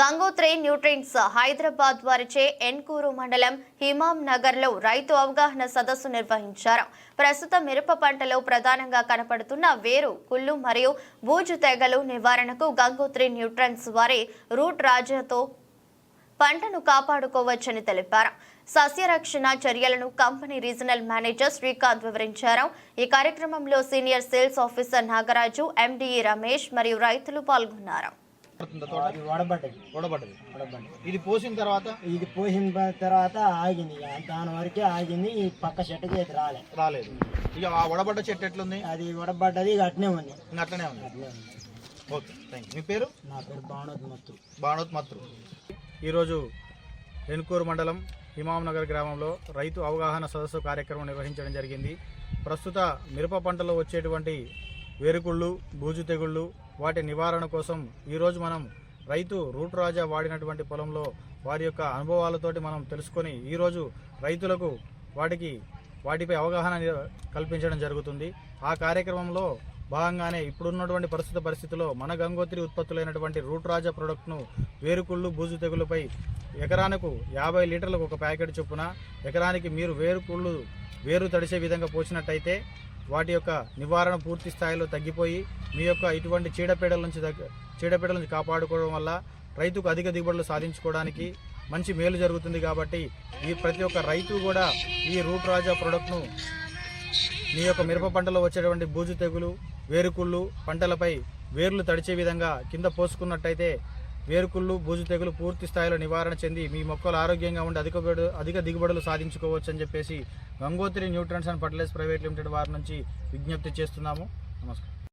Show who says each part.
Speaker 1: Gangotri nutrients Hyderabad వారిచే ఎన్కూరు మండలం హిమాం నగర్లో రైతు అవగాహన సదస్సు నిర్వహించారు. ప్రస్తుత మిరప పంటలో ప్రధానంగా కనపడుతున్న వేరు కుళ్ళు మరియు బూజు తెగలు నివారణకు గంగోత్రి న్యూట్రన్స్ వారి రూట్ రాజాతో పంటను కాపాడుకోవచ్చని తెలిపారు. సస్యరక్షణ చర్యలను కంపెనీ రీజనల్ మేనేజర్ శ్రీకాంత్ వివరించారు. ఈ కార్యక్రమంలో senior sales officer Nagaraju MDE Ramesh మరియు రైతులు పాల్గొన్నారు.
Speaker 2: వడబడ్డది.
Speaker 3: వడబడ్డది.
Speaker 2: వడబడ్డది.
Speaker 3: ఇది పోసిన తర్వాత?
Speaker 2: ఇది పోసిన తర్వాత ఆగింది. ఇక దాని వరకే ఆగింది. ఈ పక్క చెట్టుకి ఇది రాలే.
Speaker 3: రాలేదు. ఇక ఆ వడబడ్డ చెట్టు ఎట్లుంది?
Speaker 2: అది వడబడ్డది. ఇక అట్నే ఉంది.
Speaker 3: అట్లనే ఉంది. ఓకే థ్యాంక్ యూ మీ పేరు?
Speaker 2: నా పేరు బాణోద్ మత్తు
Speaker 3: బాణోత్ మత్రు ఈరోజు ఎన్కూరు మండలం హిమాం నగర్ గ్రామంలో రైతు అవగాహన సదస్సు కార్యక్రమం నిర్వహించడం జరిగింది. ప్రస్తుత మిరప పంటలో వచ్చేటువంటి వేరుకుళ్ళు బూజు తెగుళ్ళు వాటి నివారణ కోసం ఈరోజు మనం రైతు రూట్ రాజా వాడినటువంటి పొలంలో వారి యొక్క అనుభవాలతోటి మనం తెలుసుకొని ఈరోజు రైతులకు వాటికి వాటిపై అవగాహన కల్పించడం జరుగుతుంది. ఆ కార్యక్రమంలో భాగంగానే ఇప్పుడున్నటువంటి ప్రస్తుత పరిస్థితిలో మన గంగోత్రి ఉత్పత్తులైనటువంటి రూట్ రాజా ప్రొడక్ట్ను వేరుకుళ్ళు బూజు తెగులపై ఎకరానికి యాభై లీటర్లకు ఒక ప్యాకెట్ చొప్పున ఎకరానికి మీరు వేరుకుళ్ళు వేరు తడిసే విధంగా పోసినట్టయితే వాటి యొక్క నివారణ పూర్తి స్థాయిలో తగ్గిపోయి మీ యొక్క ఇటువంటి చీడపీడల నుంచి చీడపీడల నుంచి కాపాడుకోవడం వల్ల రైతుకు అధిక దిగుబడులు సాధించుకోవడానికి మంచి మేలు జరుగుతుంది కాబట్టి ఈ ప్రతి ఒక్క రైతు కూడా ఈ రూట్ రాజా ప్రొడక్ట్ను మీ యొక్క మిరప పంటలో వచ్చేటువంటి బూజు తెగులు వేరుకుళ్ళు పంటలపై వేర్లు తడిచే విధంగా కింద పోసుకున్నట్టయితే వేరుకుళ్ళు బూజు తెగులు పూర్తి స్థాయిలో నివారణ చెంది మీ మొక్కలు ఆరోగ్యంగా ఉండి అధిక అధిక దిగుబడులు సాధించుకోవచ్చు అని చెప్పేసి Gangotri nutrients and fertilizers private limited వారి నుంచి విజ్ఞప్తి చేస్తున్నాము. నమస్కారం.